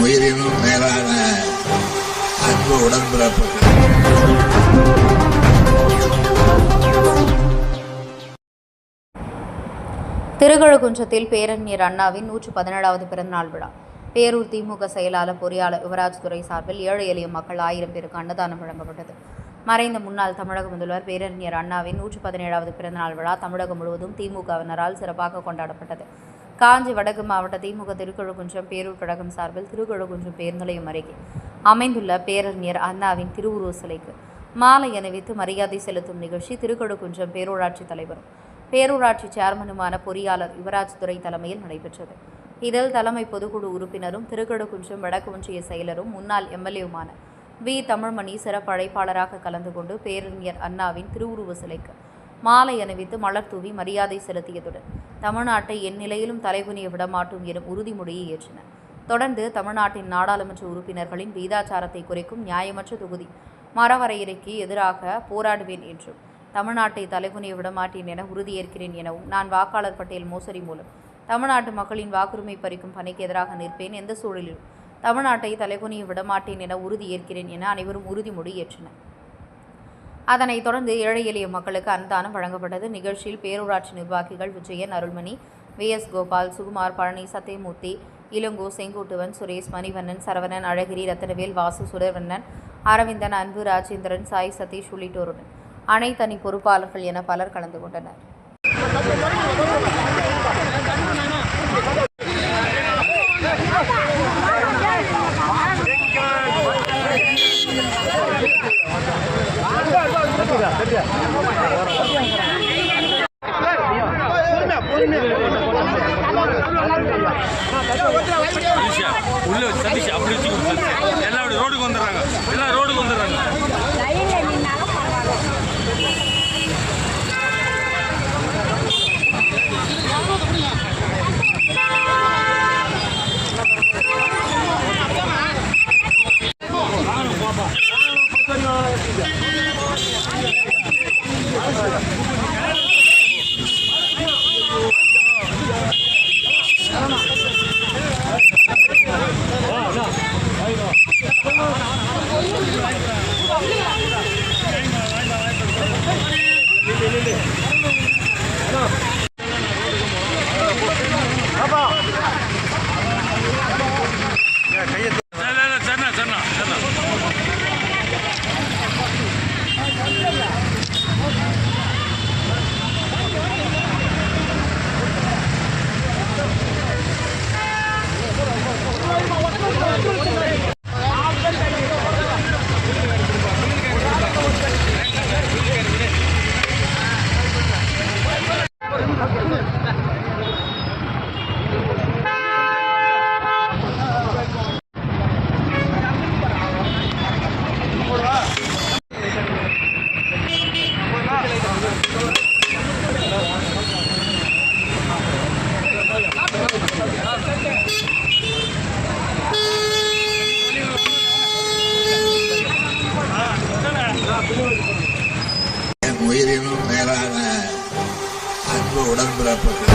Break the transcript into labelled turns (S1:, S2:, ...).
S1: உயிரினும் மேலான அன்பு உடன்பிறப்புகள்.
S2: திருக்கழுக்குன்றத்தில் பேரறிஞர் அண்ணாவின் நூற்று பதினேழாவது பிறந்தநாள் விழா. பேரூர் திமுக செயலாளர் பொறியாளர் யுவராஜ் துறை சார்பில் ஏழை எளிய மக்கள் ஆயிரம் பேருக்கு அன்னதானம் வழங்கப்பட்டது. மறைந்த முன்னாள் தமிழக முதல்வர் பேரறிஞர் அண்ணாவின் நூற்று பதினேழாவது பிறந்தநாள் விழா தமிழகம் முழுவதும் திமுகவினரால் சிறப்பாக கொண்டாடப்பட்டது. காஞ்சி வடக்கு மாவட்ட திமுக திருக்கழுகுன்றம் பேரூர் கழகம் சார்பில் திருக்கழுகுன்றம் பேர் நிலையம் அருகே அமைந்துள்ள பேரறிஞர் அண்ணாவின் திருவுருவ சிலைக்கு மாலை அணிவித்து மரியாதை செலுத்தும் நிகழ்ச்சி திருக்கழுகுன்றம் பேரூராட்சி தலைவரும் பேரூராட்சி சேர்மனுமான பொறியாளர் யுவராஜ் துறை தலைமையில் நடைபெற்றது. இதில் தலைமை பொதுக்குழு உறுப்பினரும் திருக்கழுகுன்றம் வடக்கு ஒன்றிய செயலரும் முன்னாள் எம்எல்ஏவுமான வி. தமிழ்மணி சிறப்பு அழைப்பாளராக கலந்து கொண்டு பேரறிஞர் அண்ணாவின் திருவுருவ சிலைக்கு மாலை அணிவித்து மலர் தூவி மரியாதை செலுத்தியதுடன் தமிழ்நாட்டை எந்நிலையிலும் தலைகுனிய விடமாட்டோம் எனும் உறுதிமொழியை ஏற்றினர் தொடர்ந்து தமிழ்நாட்டின் நாடாளுமன்ற உறுப்பினர்களின் வீதாச்சாரத்தை குறைக்கும் நியாயமற்ற தொகுதி மரவரையறைக்கு எதிராக போராடுவேன் என்றும் தமிழ்நாட்டை தலைகுனிய விடமாட்டேன் என உறுதியேற்கிறேன் எனவும் நான் வாக்காளர் பட்டியல் மோசடி மூலம் தமிழ்நாட்டு மக்களின் வாக்குரிமை பறிக்கும் பணிக்கு எதிராக நிற்பேன் எந்த சூழலிலும் தமிழ்நாட்டை தலைகுனிய விடமாட்டேன் என உறுதியேற்கிறேன் என அனைவரும் உறுதிமொழி ஏற்றனர். அதனைத் தொடர்ந்து ஏழை எளிய மக்களுக்கு அன்னதானம் வழங்கப்பட்டது. நிகழ்ச்சியில் பேரூராட்சி நிர்வாகிகள் விஜயன் அருள்மணி வி. எஸ். கோபால் சுகுமார் பழனி சத்தியமூர்த்தி இளங்கோ செங்குட்டுவன் சுரேஷ் மணிவண்ணன் சரவணன் அழகிரி ரத்தனவேல் வாசு சுடர்வண்ணன் அரவிந்தன் அன்பு ராஜேந்திரன் சாய் சதீஷ் உள்ளிட்டோருடன் அனைத்தனி பொறுப்பாளர்கள் என பலர் கலந்து கொண்டனர்.
S3: சதீஷ் அப்படி வச்சு கொடு எல்லாம் அப்படி ரோடுக்கு வந்துடுறாங்க. எல்லாம் ரோடுக்கு வந்துடுறாங்க.
S4: லைனில்
S1: உடன்பிறப்புகள்